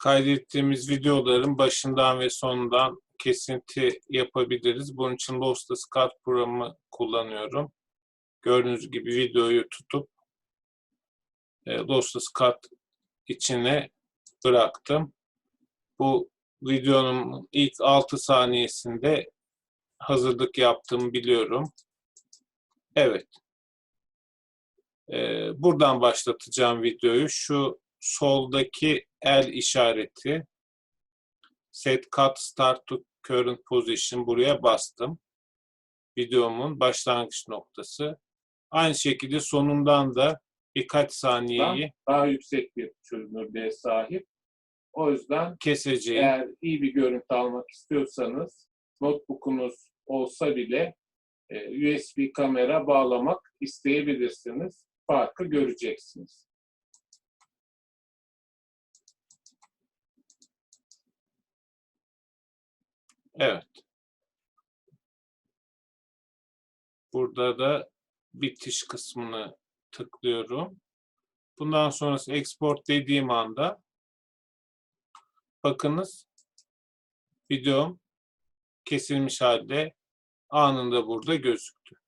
kaydettiğimiz videoların başından ve sonundan kesinti yapabiliriz. Bunun için Lossless Cut programı kullanıyorum. Gördüğünüz gibi videoyu tutup e, Lossless Cut içine bıraktım. Bu videonun ilk 6 saniyesinde hazırlık yaptığımı biliyorum. Evet. Ee, buradan başlatacağım videoyu. Şu soldaki el işareti set cut start to current position buraya bastım. Videomun başlangıç noktası. Aynı şekilde sonundan da birkaç saniyeyi daha yüksek bir çözünürlüğe sahip. O yüzden keseceğim. eğer iyi bir görüntü almak istiyorsanız notebook'unuz olsa bile e, USB kamera bağlamak isteyebilirsiniz. Farkı göreceksiniz. Evet. Burada da bitiş kısmını tıklıyorum. Bundan sonrası export dediğim anda bakınız videom kesilmiş halde anında burada gözüktü.